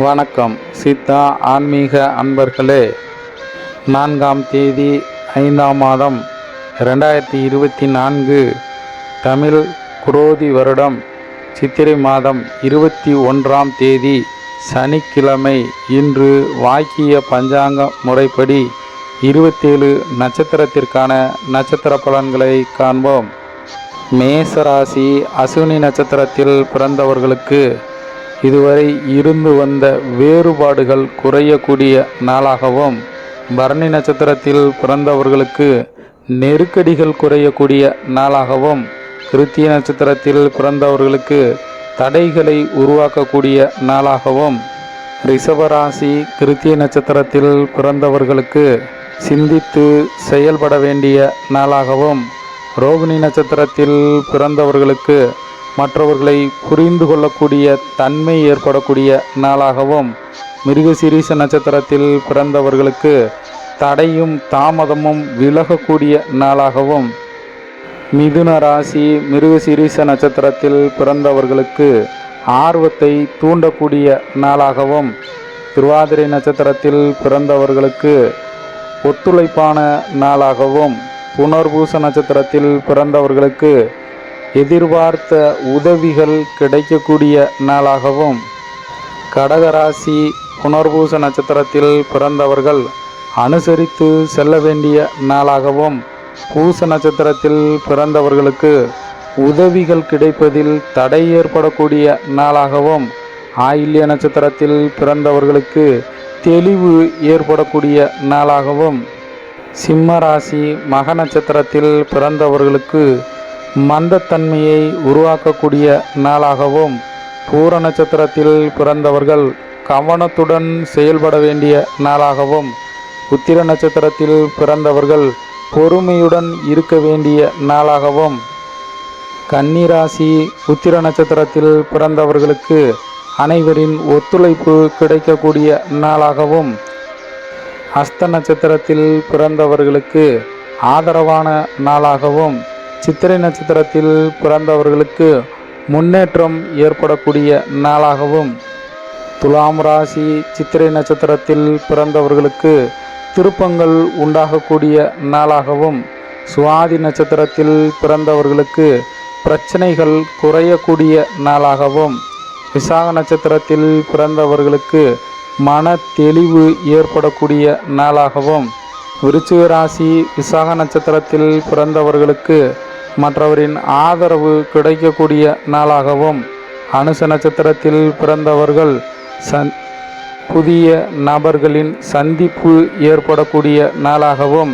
வணக்கம் சீதா ஆன்மீக அன்பர்களே. நான்காம் தேதி ஐந்தாம் மாதம் ரெண்டாயிரத்தி இருபத்தி நான்கு தமிழ் குரோதி வருடம் சித்திரை மாதம் இருபத்தி ஒன்றாம் தேதி சனிக்கிழமை. இன்று வாக்கிய பஞ்சாங்க முறைப்படி இருபத்தேழு நட்சத்திரத்திற்கான நட்சத்திர பலன்களை காண்போம். மேசராசி அசுவினி நட்சத்திரத்தில் பிறந்தவர்களுக்கு இதுவரை இருந்து வந்த வேறுபாடுகள் குறையக்கூடிய நாளாகவும் பரணி நட்சத்திரத்தில் பிறந்தவர்களுக்கு நெருக்கடிகள் குறையக்கூடிய நாளாகவும் கிருத்திய நட்சத்திரத்தில் பிறந்தவர்களுக்கு தடைகளை உருவாக்கக்கூடிய நாளாகவும் ரிஷபராசி கிருத்திய நட்சத்திரத்தில் பிறந்தவர்களுக்கு சிந்தித்து செயல்பட வேண்டிய நாளாகவும் ரோகிணி நட்சத்திரத்தில் பிறந்தவர்களுக்கு மற்றவர்களை புரிந்து கொள்ளக்கூடிய தன்மை ஏற்படக்கூடிய நாளாகவும் மிருகசிரீச நட்சத்திரத்தில் பிறந்தவர்களுக்கு தடையும் தாமதமும் விலகக்கூடிய நாளாகவும் மிதுன ராசி மிருகசிரீச நட்சத்திரத்தில் பிறந்தவர்களுக்கு ஆர்வத்தை தூண்டக்கூடிய நாளாகவும் திருவாதிரை நட்சத்திரத்தில் பிறந்தவர்களுக்கு ஒத்துழைப்பான நாளாகவும் புனர்பூச நட்சத்திரத்தில் பிறந்தவர்களுக்கு எதிர்பார்த்த உதவிகள் கிடைக்கக்கூடிய நாளாகவும் கடகராசி புனர்பூச நட்சத்திரத்தில் பிறந்தவர்கள் அனுசரித்து செல்ல வேண்டிய நாளாகவும் பூச நட்சத்திரத்தில் பிறந்தவர்களுக்கு உதவிகள் கிடைப்பதில் தடை ஏற்படக்கூடிய நாளாகவும் ஆயில்ய நட்சத்திரத்தில் பிறந்தவர்களுக்கு தெளிவு ஏற்படக்கூடிய நாளாகவும் சிம்ம ராசி மக நட்சத்திரத்தில் பிறந்தவர்களுக்கு மந்தத்தன்மையை உருவாக்கக்கூடிய நாளாகவும் பூர நட்சத்திரத்தில் பிறந்தவர்கள் கவனத்துடன் செயல்பட வேண்டிய நாளாகவும் உத்திர நட்சத்திரத்தில் பிறந்தவர்கள் பொறுமையுடன் இருக்க வேண்டிய நாளாகவும் கன்னிராசி உத்திர நட்சத்திரத்தில் பிறந்தவர்களுக்கு அனைவரின் ஒத்துழைப்பு கிடைக்கக்கூடிய நாளாகவும் அஸ்த நட்சத்திரத்தில் பிறந்தவர்களுக்கு ஆதரவான நாளாகவும் சித்திரை நட்சத்திரத்தில் பிறந்தவர்களுக்கு முன்னேற்றம் ஏற்படக்கூடிய நாளாகவும் துலாம் ராசி சித்திரை நட்சத்திரத்தில் பிறந்தவர்களுக்கு திருப்பங்கள் உண்டாகக்கூடிய நாளாகவும் சுவாதி நட்சத்திரத்தில் பிறந்தவர்களுக்கு பிரச்சனைகள் குறையக்கூடிய நாளாகவும் விசாக நட்சத்திரத்தில் பிறந்தவர்களுக்கு மன தெளிவு ஏற்படக்கூடிய நாளாகவும் விருச்சிக ராசி விசாக நட்சத்திரத்தில் பிறந்தவர்களுக்கு மற்றவரின் ஆதரவு கிடைக்கக்கூடிய நாளாகவும் அனுச நட்சத்திரத்தில் பிறந்தவர்கள் சந் புதிய நபர்களின் சந்திப்பு ஏற்படக்கூடிய நாளாகவும்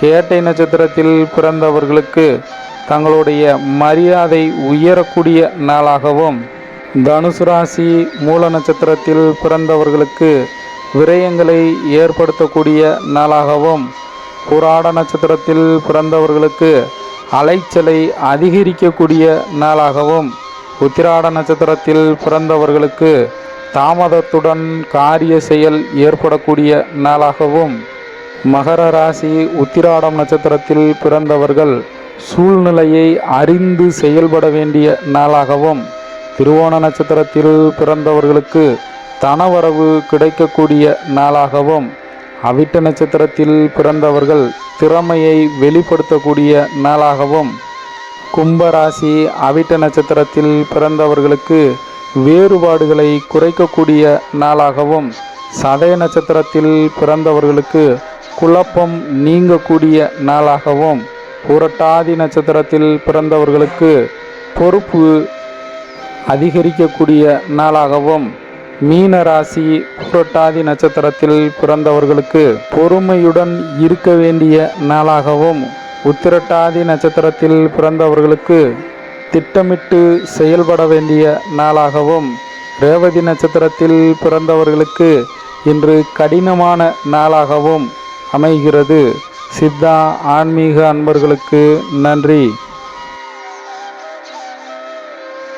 கேட்டை நட்சத்திரத்தில் பிறந்தவர்களுக்கு தங்களுடைய மரியாதை உயரக்கூடிய நாளாகவும் தனுசு ராசி மூல நட்சத்திரத்தில் பிறந்தவர்களுக்கு விரயங்களை ஏற்படுத்தக்கூடிய நாளாகவும் புராட நட்சத்திரத்தில் பிறந்தவர்களுக்கு அலைச்சலை அதிகரிக்கக்கூடிய நாளாகவும் உத்திராட நட்சத்திரத்தில் பிறந்தவர்களுக்கு தாமதத்துடன் காரிய செயல் ஏற்படக்கூடிய நாளாகவும் மகர ராசி உத்திராடம் நட்சத்திரத்தில் பிறந்தவர்கள் சூழ்நிலையை அறிந்து செயல்பட வேண்டிய நாளாகவும் திருவோண நட்சத்திரத்தில் பிறந்தவர்களுக்கு தனவரவு கிடைக்கக்கூடிய நாளாகவும் அவிட்ட நட்சத்திரத்தில் பிறந்தவர்கள் திறமையை வெளிப்படுத்தக்கூடிய நாளாகவும் கும்பராசி அவிட்ட நட்சத்திரத்தில் பிறந்தவர்களுக்கு வேறுபாடுகளை குறைக்கக்கூடிய நாளாகவும் சதய நட்சத்திரத்தில் பிறந்தவர்களுக்கு குழப்பம் நீங்கக்கூடிய நாளாகவும் புரட்டாதி நட்சத்திரத்தில் பிறந்தவர்களுக்கு பொறுப்பு அதிகரிக்கக்கூடிய நாளாகவும் மீன ராசி புரட்டாதி நட்சத்திரத்தில் பிறந்தவர்களுக்கு பொறுமையுடன் இருக்க வேண்டிய நாளாகவும் உத்திரட்டாதி நட்சத்திரத்தில் பிறந்தவர்களுக்கு திட்டமிட்டு செயல்பட வேண்டிய நாளாகவும் ரேவதி நட்சத்திரத்தில் பிறந்தவர்களுக்கு இன்று கடினமான நாளாகவும் அமைகிறது. சித்தா ஆன்மீக அன்பர்களுக்கு நன்றி.